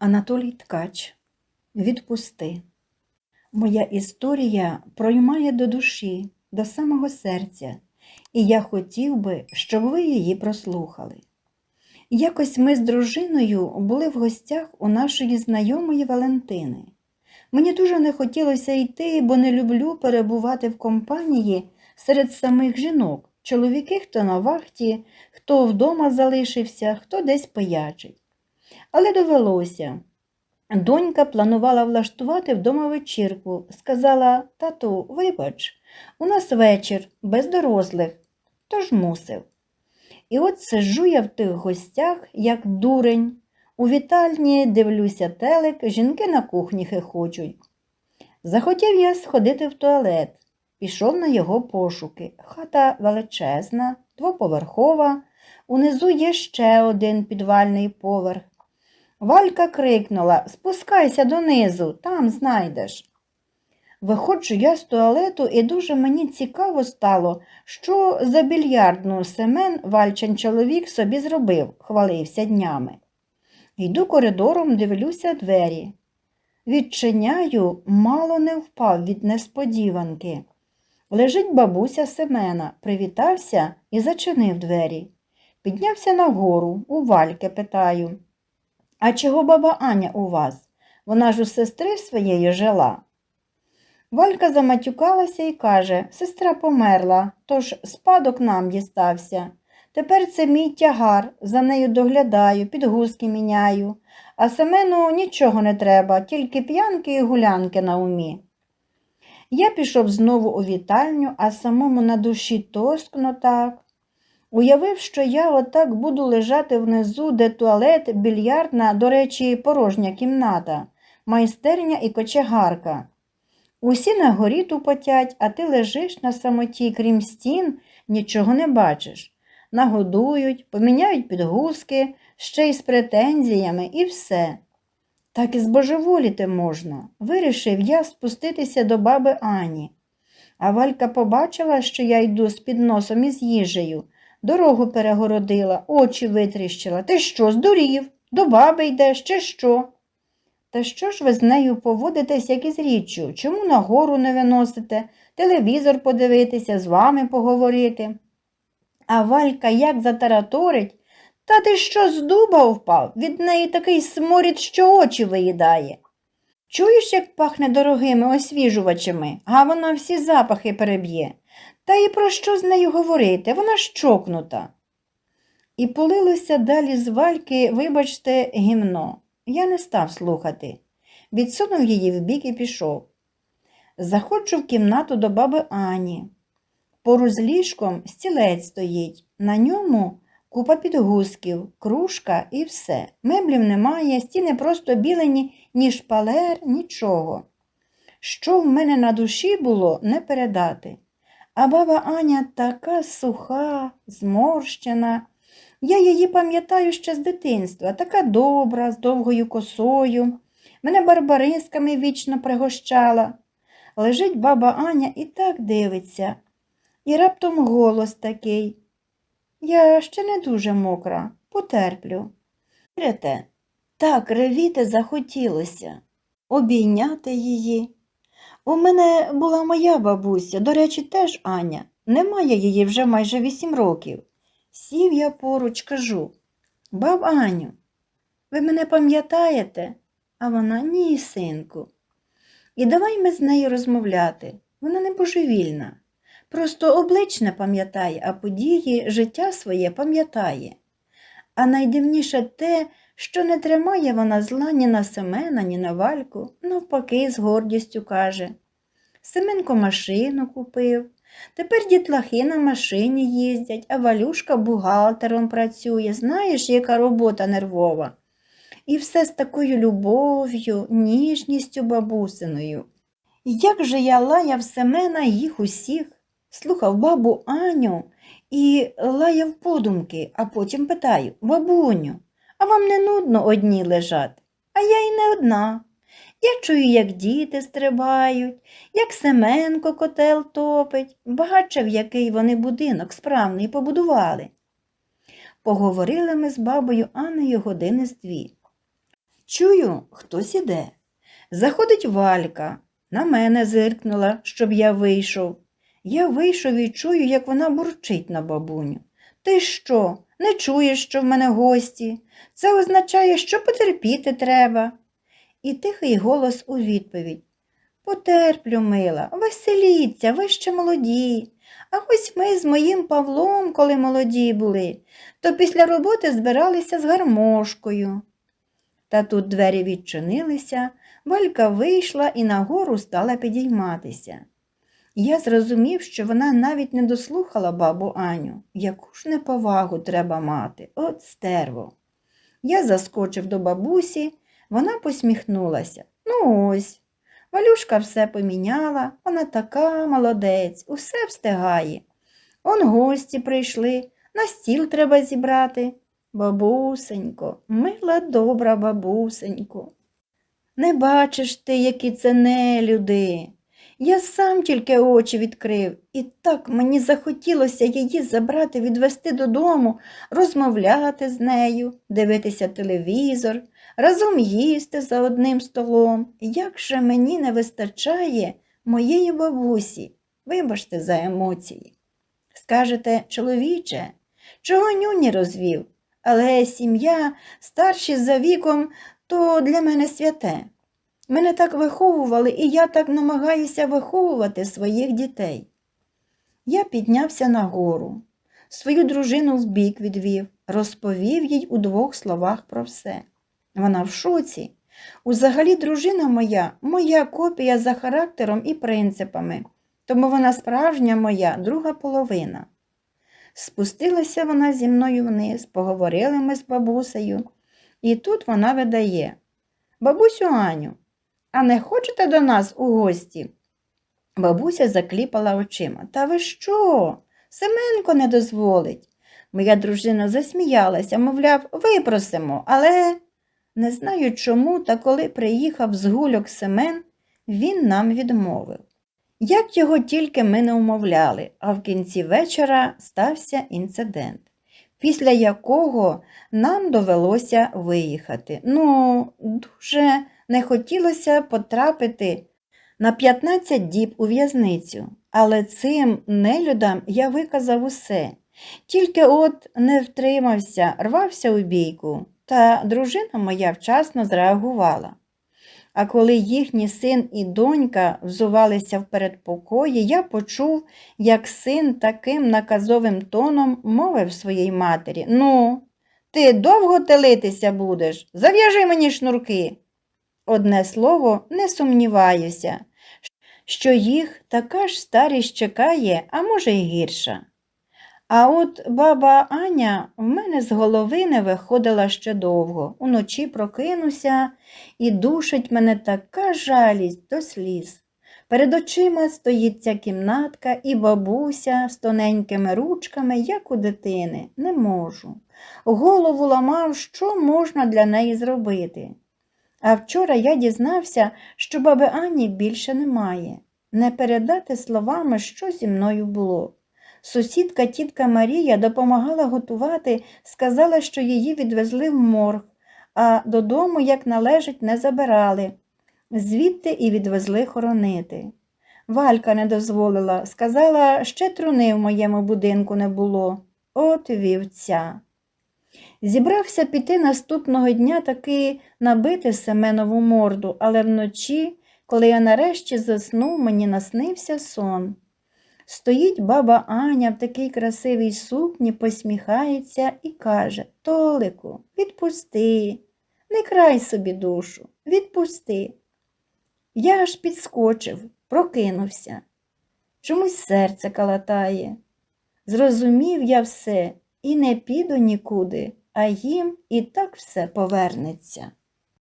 Анатолій Ткач Відпусти. Моя історія проймає до душі, до самого серця, і я хотів би, щоб ви її прослухали. Якось ми з дружиною були в гостях у нашої знайомої Валентини. Мені дуже не хотілося йти, бо не люблю перебувати в компанії серед самих жінок. Чоловіки хто на вахті, хто вдома залишився, хто десь пиячить. Але довелося. Донька планувала влаштувати вдома вечірку. Сказала, тату, вибач, у нас вечір, без дорослих, тож мусив. І от сиджу я в тих гостях, як дурень. У вітальні дивлюся телек, жінки на кухні хихочуть. Захотів я сходити в туалет. Пішов на його пошуки. Хата величезна, двоповерхова, унизу є ще один підвальний поверх. Валька крикнула Спускайся донизу, там знайдеш. Виходжу я з туалету, і дуже мені цікаво стало, що за більярдну Семен Вальчин чоловік собі зробив, хвалився днями. Йду коридором, дивлюся двері. Відчиняю, мало не впав від несподіванки. Лежить бабуся Семена, привітався і зачинив двері. Піднявся нагору, у Вальки питаю. А чого баба Аня у вас? Вона ж у сестри своєї жила. Валька заматюкалася і каже, сестра померла, тож спадок нам дістався. Тепер це мій тягар, за нею доглядаю, підгузки міняю, а Семену нічого не треба, тільки п'янки і гулянки на умі. Я пішов знову у вітальню, а самому на душі тоскно так. Уявив, що я отак буду лежати внизу, де туалет, більярдна, до речі, порожня кімната, майстерня і кочегарка. Усі на горі тупотять, а ти лежиш на самоті, крім стін, нічого не бачиш. Нагодують, поміняють підгузки, ще й з претензіями, і все. Так і збожеволіти можна. Вирішив я спуститися до баби Ані. А Валька побачила, що я йду з підносом із їжею. Дорогу перегородила, очі витріщила. Ти що, здурів? До баби йдеш, чи що? Та що ж ви з нею поводитесь, як із річчю? Чому нагору не виносите, телевізор подивитися, з вами поговорити? А Валька як затараторить, та ти що з дуба впав? Від неї такий сморід, що очі виїдає. Чуєш, як пахне дорогими освіжувачами, а вона всі запахи переб'є. Та і про що з нею говорити? Вона ж чокнута. І полилося далі з вальки, вибачте, гімно. Я не став слухати. Відсунув її вбік і пішов. Заходжу в кімнату до баби Ані. Поруч ліжком стілець стоїть. На ньому купа підгузків, кружка і все. Меблів немає, стіни просто білені, ні шпалер, нічого. Що в мене на душі було, не передати. А баба Аня така суха, зморщена. Я її пам'ятаю ще з дитинства, така добра, з довгою косою. Мене барбарисками вічно пригощала. Лежить баба Аня і так дивиться. І раптом голос такий. Я ще не дуже мокра, потерплю. Вірите, так ревіти захотілося, обійняти її. У мене була моя бабуся, до речі, теж Аня. Немає її вже майже вісім років. Сів я поруч, кажу Баб Аню, ви мене пам'ятаєте? А вона ні, синку. І давай ми з нею розмовляти. Вона не божевільна. Просто облич пам'ятає, а події життя своє пам'ятає. А найдивніше те, що не тримає вона зла ні на Семена, ні на вальку, навпаки, з гордістю каже. Семенко машину купив. Тепер дітлахи на машині їздять, а Валюшка бухгалтером працює. Знаєш, яка робота нервова. І все з такою любов'ю, ніжністю бабусиною. Як же я лаяв Семена їх усіх, слухав бабу Аню і лаяв подумки, а потім питаю Бабуню, а вам не нудно одні лежати? А я й не одна. Я чую, як діти стрибають, як Семенко котел топить, бачив, який вони будинок справний побудували. Поговорили ми з бабою Анною години з дві. Чую, хтось іде. Заходить Валька, на мене зиркнула, щоб я вийшов. Я вийшов і чую, як вона бурчить на бабуню. Ти що, не чуєш, що в мене гості? Це означає, що потерпіти треба. І тихий голос у відповідь. Потерплю, мила, веселіться, ви ще молоді. А ось ми з моїм Павлом, коли молоді були, то після роботи збиралися з гармошкою. Та тут двері відчинилися, Валька вийшла і нагору стала підійматися. Я зрозумів, що вона навіть не дослухала бабу Аню. Яку ж неповагу треба мати, от стерво. Я заскочив до бабусі, вона посміхнулася. Ну ось. Валюшка все поміняла, вона така молодець, усе встигає. Он гості прийшли, на стіл треба зібрати. Бабусенько, мила добра бабусенько. Не бачиш ти, які це нелюди. Я сам тільки очі відкрив, і так мені захотілося її забрати, відвести додому, розмовляти з нею, дивитися телевізор, разом їсти за одним столом. Як же мені не вистачає моєї бабусі, вибачте за емоції. Скажете, чоловіче, чого нюні розвів, але сім'я старші за віком то для мене святе. Мене так виховували, і я так намагаюся виховувати своїх дітей. Я піднявся нагору, свою дружину вбік відвів, розповів їй у двох словах про все. Вона в шоці. Узагалі, дружина моя, моя копія за характером і принципами, тому вона справжня моя друга половина. Спустилася вона зі мною вниз, поговорили ми з бабусею, і тут вона видає Бабусю Аню, а не хочете до нас у гості? Бабуся закліпала очима. Та ви що? Семенко не дозволить. Моя дружина засміялася, мовляв, випросимо, але не знаю чому, та коли приїхав з гульок Семен, він нам відмовив. Як його тільки ми не умовляли, а в кінці вечора стався інцидент, після якого нам довелося виїхати. Ну, дуже не хотілося потрапити на 15 діб у в'язницю, але цим нелюдам я виказав усе. Тільки от не втримався, рвався у бійку, та дружина моя вчасно зреагувала. А коли їхній син і донька взувалися в передпокої, я почув, як син таким наказовим тоном мовив своїй матері Ну, ти довго телитися будеш? Зав'яжи мені шнурки. Одне слово, не сумніваюся, що їх така ж старість чекає, а може й гірша. А от баба Аня в мене з голови не виходила ще довго. Уночі прокинуся і душить мене така жалість до сліз. Перед очима стоїть ця кімнатка і бабуся з тоненькими ручками, як у дитини, не можу. Голову ламав, що можна для неї зробити. А вчора я дізнався, що баби Ані більше немає. Не передати словами, що зі мною було. Сусідка тітка Марія допомагала готувати, сказала, що її відвезли в морг, а додому, як належить, не забирали. Звідти і відвезли хоронити. Валька не дозволила, сказала, ще труни в моєму будинку не було. От вівця. Зібрався піти наступного дня таки набити Семенову морду, але вночі, коли я нарешті заснув, мені наснився сон. Стоїть баба Аня в такій красивій сукні, посміхається і каже Толику, відпусти, не край собі душу, відпусти. Я аж підскочив, прокинувся. Чомусь серце калатає. Зрозумів я все і не піду нікуди, а їм і так все повернеться.